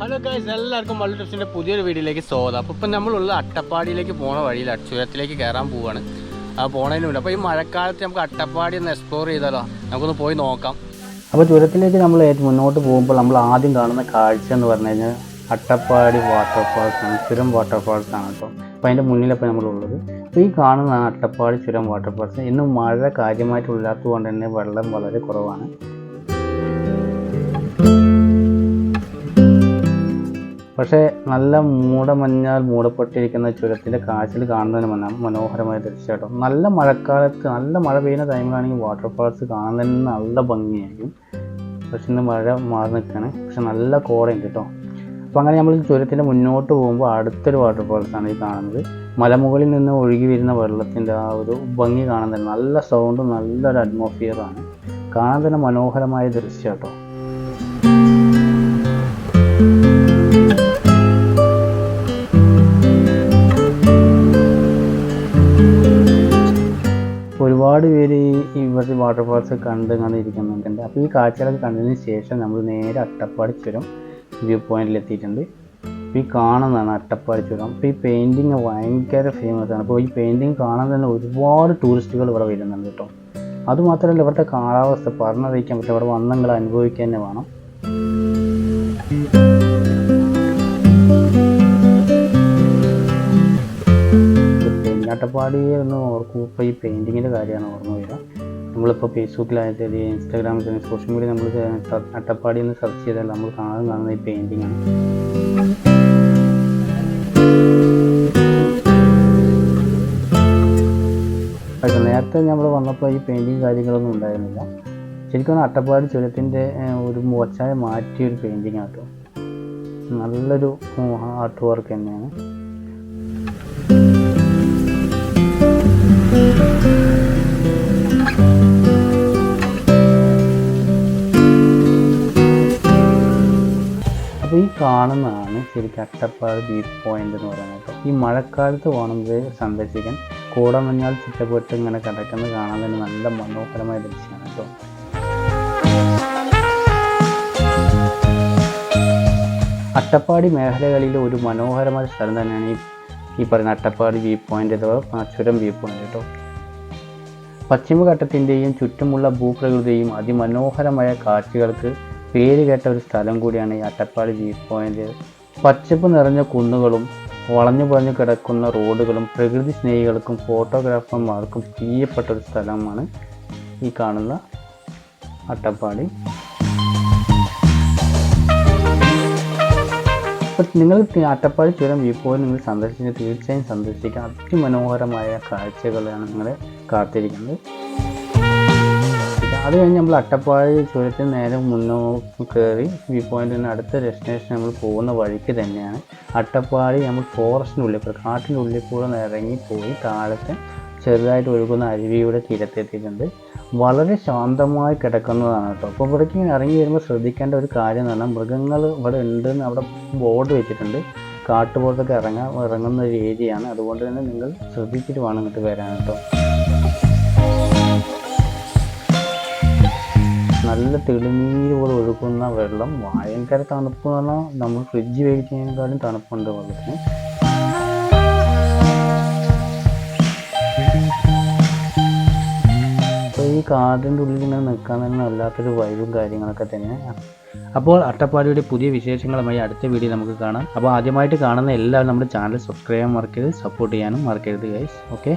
Hello guys എല്ലാവർക്കും മള്ളി ട്രിപ്സിന്റെ പുതിയൊരു വീഡിയോയിലേക്ക് സ്വാഗതം. അപ്പോൾ ഇപ്പം നമ്മളുള്ള അട്ടപ്പാടിയിലേക്ക് പോണ വഴിയിൽ ചുരത്തിലേക്ക് കയറാൻ പോവാണ്. ആ പോണതിനുണ്ട് അപ്പോൾ ഈ മഴക്കാലത്ത് നമുക്ക് അട്ടപ്പാടി ഒന്ന് എക്സ്പ്ലോർ ചെയ്താലോ? നമുക്കൊന്ന് പോയി നോക്കാം. അപ്പോൾ ചുരത്തിലേക്ക് നമ്മൾ മുന്നോട്ട് പോകുമ്പോൾ നമ്മൾ ആദ്യം കാണുന്ന കാഴ്ച എന്ന് പറഞ്ഞു കഴിഞ്ഞാൽ അട്ടപ്പാടി വാട്ടർഫാൾസ് ആണ്. ചുരം വാട്ടർഫാൾസ് ആണ് കേട്ടോ. അപ്പോൾ അതിന്റെ മുന്നിലപ്പോൾ നമ്മളുള്ളത്. അപ്പോൾ ഈ കാണുന്നതാണ് അട്ടപ്പാടി ചുരം വാട്ടർഫാൾസ് ഇന്ന് മഴ കാര്യമായിട്ടില്ലാത്തത് കൊണ്ട് തന്നെ വെള്ളം വളരെ കുറവാണ്. പക്ഷേ നല്ല മൂടമഞ്ഞാൽ മൂടപ്പെട്ടിരിക്കുന്ന ചുരത്തിന്റെ കാഴ്ചയിൽ കാണുന്നതിന് മന മനോഹരമായ തീർച്ചയായിട്ടും നല്ല മഴക്കാലത്ത് നല്ല മഴ പെയ്യുന്ന ടൈമിലാണെങ്കിൽ വാട്ടർഫാൾസ് കാണാൻ തന്നെ നല്ല ഭംഗിയായിരിക്കും. പക്ഷെ ഇന്ന് മഴ മാറി നിൽക്കുകയാണ്. പക്ഷെ നല്ല കോടയുണ്ട് കേട്ടോ അപ്പോൾ അങ്ങനെ നമ്മൾ ചുരത്തിന്റെ മുന്നോട്ട് പോകുമ്പോൾ അടുത്തൊരു വാട്ടർഫാൾസാണ് ഈ കാണുന്നത്. മലമുകളിൽ നിന്ന് ഒഴുകി വരുന്ന വെള്ളത്തിന്റെ ആ ഒരു ഭംഗി കാണാൻ തന്നെ നല്ല സൗണ്ടും നല്ലൊരു അറ്റ്മോസ്ഫിയറാണ് കാണാൻ തന്നെ മനോഹരമായ ദൃശ്യം കേട്ടോ വാട്ടർഫാൾസ് കണ്ട് കണ്ട് ഇരിക്കുന്നുണ്ട് അപ്പോൾ ഈ കാഴ്ചകളൊക്കെ കണ്ടതിന് ശേഷം നമ്മൾ നേരെ അട്ടപ്പാടി ചുരം വ്യൂ പോയിന്റിൽ എത്തിയിട്ടുണ്ട് അപ്പോൾ ഈ കാണുന്നതാണ് അട്ടപ്പാടി ചുരം. അപ്പോൾ ഈ പെയിന്റിങ് ഭയങ്കര ഫേമസ് ആണ്. അപ്പോൾ ഈ പെയിന്റിങ് കാണാൻ തന്നെ ഒരുപാട് ടൂറിസ്റ്റുകൾ ഇവിടെ വരുന്നുണ്ട് കേട്ടോ. അതുമാത്രമല്ല ഇവിടുത്തെ കാലാവസ്ഥ പറഞ്ഞറിയിക്കാൻ പറ്റില്ല. ഇവിടെ വന്നങ്ങൾ നിങ്ങൾ അനുഭവിക്കുക തന്നെ വേണം. അട്ടപ്പാടിയെ അട്ടപ്പാടി എന്ന് ഓർക്കും. ഇപ്പോൾ ഈ പെയിന്റിങ്ങിന്റെ കാര്യമാണ് ഓർമ്മ വരിക. നമ്മളിപ്പോൾ ഫേസ്ബുക്കിലായാലും ശരി ഇൻസ്റ്റാഗ്രാമിൽ സോഷ്യൽ മീഡിയ നമ്മൾ അട്ടപ്പാടി എന്ന് സെർച്ച് ചെയ്താൽ നമ്മൾ കാണാൻ കാണുന്ന ഈ പെയിന്റിംഗ് ആണ്. നേരത്തെ നമ്മൾ വന്നപ്പോൾ ഈ പെയിന്റിങ് കാര്യങ്ങളൊന്നും ഉണ്ടായിരുന്നില്ല. ശരിക്കും അട്ടപ്പാടി ചുരത്തിന്റെ ഒരു മോച്ചായ മാറ്റിയ ഒരു പെയിന്റിങ് ആട്ടോ നല്ലൊരു ആർട്ട് വർക്ക് തന്നെയാണ്. അപ്പോൾ ഈ കാണുന്നതാണ് ശരിക്കും അട്ടപ്പാട് ബീച്ച് പോയിന്റ് എന്ന് പറയുന്നത്. ഈ മഴക്കാലത്ത് വേണമെങ്കിൽ സന്ദർശിക്കാൻ കൂടമഞ്ഞാൽ ചുറ്റപ്പെട്ട് ഇങ്ങനെ കിടക്കുന്നത് കാണാൻ തന്നെ നല്ല മനോഹരമായ ദൃശ്യമാണ് കേട്ടോ. അട്ടപ്പാടി മേഖലകളിലെ ഒരു മനോഹരമായ സ്ഥലം തന്നെയാണ് ഈ ഈ പറയുന്ന അട്ടപ്പാടി വ്യൂ പോയിന്റ് അഥവാ ചുരം വ്യൂ പോയിന്റ് കേട്ടോ. പശ്ചിമഘട്ടത്തിന്റെയും ചുറ്റുമുള്ള ഭൂപ്രകൃതിയും അതിമനോഹരമായ കാഴ്ചകൾക്ക് പേര് കേട്ട ഒരു സ്ഥലം കൂടിയാണ് ഈ അട്ടപ്പാടി വ്യൂ പോയിന്റ് പച്ചപ്പ് നിറഞ്ഞ കുന്നുകളും വളഞ്ഞു പറഞ്ഞു കിടക്കുന്ന റോഡുകളും പ്രകൃതി സ്നേഹികൾക്കും ഫോട്ടോഗ്രാഫർമാർക്കും പ്രിയപ്പെട്ട ഒരു സ്ഥലമാണ് ഈ കാണുന്ന അട്ടപ്പാടി. അപ്പം നിങ്ങൾ അട്ടപ്പാടി ചുരം വ്യൂ പോയിന്റ് നിങ്ങൾ സന്ദർശിച്ച് തീർച്ചയായും സന്ദർശിക്കുക. അതിമനോഹരമായ കാഴ്ചകളാണ് നിങ്ങളെ കാത്തിരിക്കുന്നത്. അത് കഴിഞ്ഞ് നമ്മൾ അട്ടപ്പാടി ചുരത്തിൽ നേരെ മുന്നോട്ട് കയറി വ്യൂ പോയിന്റിന് അടുത്ത ഡെസ്റ്റിനേഷൻ നമ്മൾ പോകുന്ന വഴിക്ക് തന്നെയാണ്. അട്ടപ്പാടി നമ്മൾ ഫോറസ്റ്റിനുള്ളിൽ കൂടെ കാട്ടിന്റെ ഉള്ളിൽ കൂടെ ഒന്ന് ഇറങ്ങി പോയി താഴത്തെ ചെറുതായിട്ട് ഒഴുകുന്ന അരുവിയുടെ തീരത്തെത്തിയിട്ടുണ്ട് വളരെ ശാന്തമായി കിടക്കുന്നതാണ് കേട്ടോ. അപ്പോൾ ഇവിടേക്ക് ഇങ്ങനെ ഇറങ്ങി വരുമ്പോൾ ശ്രദ്ധിക്കേണ്ട ഒരു കാര്യം എന്ന് പറഞ്ഞാൽ മൃഗങ്ങൾ ഇവിടെ ഉണ്ടെന്ന് അവിടെ ബോർഡ് വെച്ചിട്ടുണ്ട്. കാട്ടുപോലത്തൊക്കെ ഇറങ്ങാൻ ഇറങ്ങുന്ന ഒരു ഏരിയയാണ്. അതുകൊണ്ട് തന്നെ നിങ്ങൾ ശ്രദ്ധിച്ചിട്ട് വേണം ഇങ്ങോട്ട് വരാൻ കേട്ടോ. നല്ല തെളിനീര് പോലെ ഒഴുകുന്ന വെള്ളം ഭയങ്കര തണുപ്പ് എന്ന് പറഞ്ഞാൽ നമ്മൾ ഫ്രിഡ്ജ് വേവിക്കുന്നതിനേക്കാളും തണുപ്പുണ്ട് വെള്ളത്തിന് അപ്പോൾ ഈ കാടിന്റെ ഉള്ളിൽ ഇങ്ങനെ നിൽക്കാൻ തന്നെ വല്ലാത്തൊരു വൈബും കാര്യങ്ങളൊക്കെ തന്നെയാണ്. അപ്പോൾ അട്ടപ്പാടിയുടെ പുതിയ വിശേഷങ്ങളുമായി അടുത്ത വീഡിയോ നമുക്ക് കാണാം. അപ്പോൾ ആദ്യമായിട്ട് കാണുന്ന എല്ലാവരും നമ്മുടെ ചാനൽ സബ്സ്ക്രൈബ് ചെയ്യാൻ മറക്കരുത് സപ്പോർട്ട് ചെയ്യാനും മറക്കരുത് ഗൈസ് ഓക്കെ